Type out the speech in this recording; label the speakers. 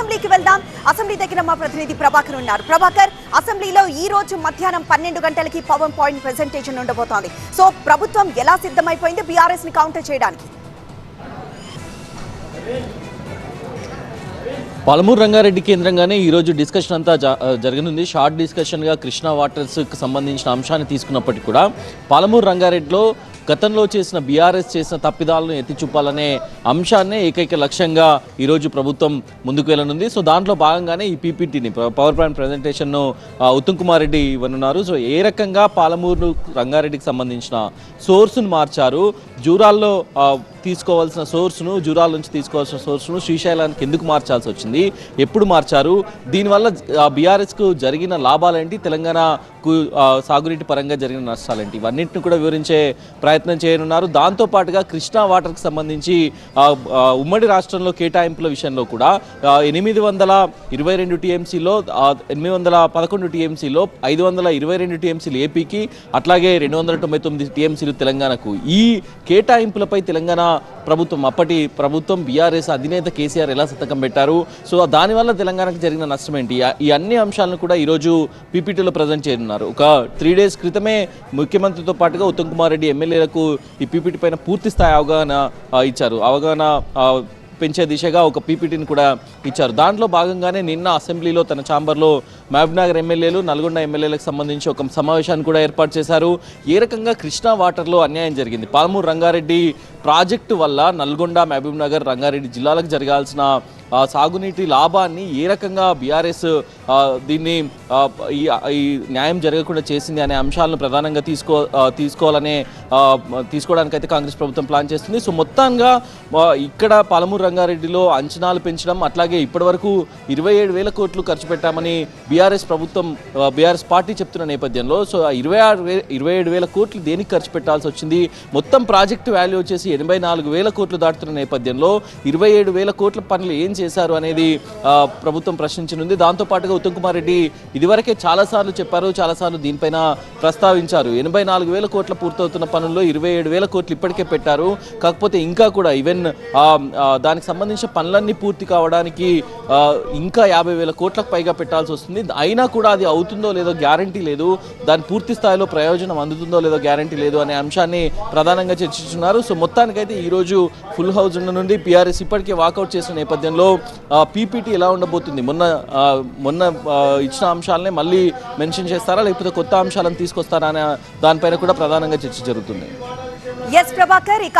Speaker 1: అసెంబ్లీకి వెళ్దాం. అసెంబ్లీ దగ్గర మా ప్రతినిధి ప్రభాకర్ ఉన్నారు. ప్రభాకర్ అసెంబ్లీలో ఈ రోజు మధ్యాహ్నం పన్నెండు గంటలకి పవర్ పాయింట్ ప్రెజెంటేషన్ ఉండబోతోంది. సో ప్రభుత్వం ఎలా సిద్ధమైపోయింది? బీఆర్ఎస్ని కౌంటర్ చేయడానికి.
Speaker 2: పాలమూరు రంగారెడ్డి కేంద్రంగానే ఈరోజు డిస్కషన్ అంతా జరగనుంది. షార్ట్ డిస్కషన్గా కృష్ణా వాటర్స్కి సంబంధించిన అంశాన్ని తీసుకున్నప్పటికీ కూడా పాలమూరు రంగారెడ్డిలో గతంలో చేసిన బీఆర్ఎస్ చేసిన తప్పిదాలను ఎత్తి చూపాలనే అంశాన్నే ఏకైక లక్ష్యంగా ఈరోజు ప్రభుత్వం ముందుకు వెళ్ళనుంది. సో దాంట్లో భాగంగానే ఈ పీపీటీని పవర్ పాయింట్ ప్రజెంటేషన్ను ఉత్తమ్ కుమార్ రెడ్డి ఇవ్వనున్నారు. సో ఏ రకంగా పాలమూరు రంగారెడ్డికి సంబంధించిన సోర్సును మార్చారు? జూరాల్లో తీసుకోవాల్సిన సోర్స్ను జూరాల నుంచి తీసుకోవాల్సిన సోర్స్ను శ్రీశైలానికి ఎందుకు మార్చాల్సి వచ్చింది? ఎప్పుడు మార్చారు? దీనివల్ల బీఆర్ఎస్కు జరిగిన లాభాలేంటి? తెలంగాణకు సాగునీటి పరంగా జరిగిన నష్టాలేంటి? ఇవన్నింటిని కూడా వివరించే ప్రయత్నం చేయనున్నారు. దాంతోపాటుగా కృష్ణా వాటర్కి సంబంధించి ఉమ్మడి రాష్ట్రంలో కేటాయింపుల విషయంలో కూడా ఎనిమిది వందల ఇరవై రెండు టీఎంసీలో ఎనిమిది వందల పదకొండు టీఎంసీలో ఐదు వందల ఇరవై రెండు టీఎంసీలు ఏపీకి అట్లాగే రెండు వందల తొంభై తొమ్మిది టీఎంసీలు తెలంగాణకు. ఈ కేటాయింపులపై తెలంగాణ ప్రభుత్వం అప్పటి ప్రభుత్వం బీఆర్ఎస్ అధినేత కేసీఆర్ ఎలా సంతకం పెట్టారు? సో దానివల్ల తెలంగాణకు జరిగిన నష్టం ఏంటి? ఈ అన్ని అంశాలను కూడా ఈరోజు పీపీటీలో ప్రజెంట్ చేయనున్నారు. ఒక త్రీ డేస్ క్రితమే ముఖ్యమంత్రితో పాటుగా ఉత్తమ్ కుమార్ రెడ్డి ఎమ్మెల్యేలకు ఈ పీపీటీ పైన పూర్తి స్థాయి అవగాహన ఇచ్చారు. అవగాహన పెంచే దిశగా ఒక పీపీటీని కూడా ఇచ్చారు. దాంట్లో భాగంగానే నిన్న అసెంబ్లీలో తన ఛాంబర్లో మహబూబ్నగర్ ఎమ్మెల్యేలు నల్గొండ ఎమ్మెల్యేలకు సంబంధించి ఒక సమావేశాన్ని కూడా ఏర్పాటు చేశారు. ఏ రకంగా కృష్ణా వాటర్లో అన్యాయం జరిగింది? పాలమూరు రంగారెడ్డి ప్రాజెక్టు వల్ల నల్గొండ మహబూబ్నగర్ రంగారెడ్డి జిల్లాలకు జరగాల్సిన సాగునీటి లాభాన్ని ఏ రకంగా బీఆర్ఎస్ దీన్ని ఈ ఈ న్యాయం జరగకుండా చేసింది అనే అంశాలను ప్రధానంగా తీసుకో తీసుకోవాలనే తీసుకోవడానికైతే కాంగ్రెస్ ప్రభుత్వం ప్లాన్ చేస్తుంది. సో మొత్తంగా ఇక్కడ పాలమూరు రంగారెడ్డిలో అంచనాలు పెంచడం అట్లాగే ఇప్పటివరకు ఇరవై ఏడు వేల కోట్లు ఖర్చు పెట్టామని బీఆర్ఎస్ ప్రభుత్వం బీఆర్ఎస్ పార్టీ చెప్తున్న నేపథ్యంలో సో ఇరవై ఆరు ఇరవై ఏడు వేల కోట్లు దేనికి ఖర్చు పెట్టాల్సి వచ్చింది? మొత్తం ప్రాజెక్టు వాల్యూ వచ్చేసి ఎనభై నాలుగు వేల కోట్లు దాటుతున్న నేపథ్యంలో ఇరవై ఏడు వేల కోట్ల పనులు ఏం చేశారు అనేది ప్రభుత్వం ప్రశ్నించనుంది. దాంతోపాటుగా ఉత్తమ్ కుమార్ రెడ్డి ఇదివరకే చాలాసార్లు చెప్పారు చాలాసార్లు దీనిపైన ప్రస్తావించారు. ఎనభై నాలుగు వేల కోట్ల పూర్తవుతున్న పనుల్లో ఇరవై ఏడు వేల కోట్లు ఇప్పటికే పెట్టారు. కాకపోతే ఇంకా కూడా ఈవెన్ దానికి సంబంధించిన పనులన్నీ పూర్తి కావడానికి ఇంకా యాభై వేల కోట్లకు పైగా పెట్టాల్సి వస్తుంది. అయినా కూడా అది అవుతుందో లేదో గ్యారంటీ లేదు. దాని పూర్తి స్థాయిలో ప్రయోజనం అందుతుందో లేదో గ్యారంటీ లేదు అనే అంశాన్ని ప్రధానంగా చర్చించున్నారు సో మొత్తానికైతే ఈరోజు ఫుల్ హౌస్ నుండి పీఆర్ఎస్ ఇప్పటికే వాకౌట్ చేసిన నేపథ్యంలో పీపీటీ ఎలా ఉండబోతుంది? మొన్న మొన్న ఇచ్చిన అంశాలనే మళ్ళీ మెన్షన్ చేస్తారా? లేకపోతే కొత్త అంశాలను తీసుకొస్తారా? అనే దానిపైన కూడా ప్రధానంగా చర్చ జరుగుతుంది.
Speaker 1: ఎస్ ప్రభాకర్ ఇక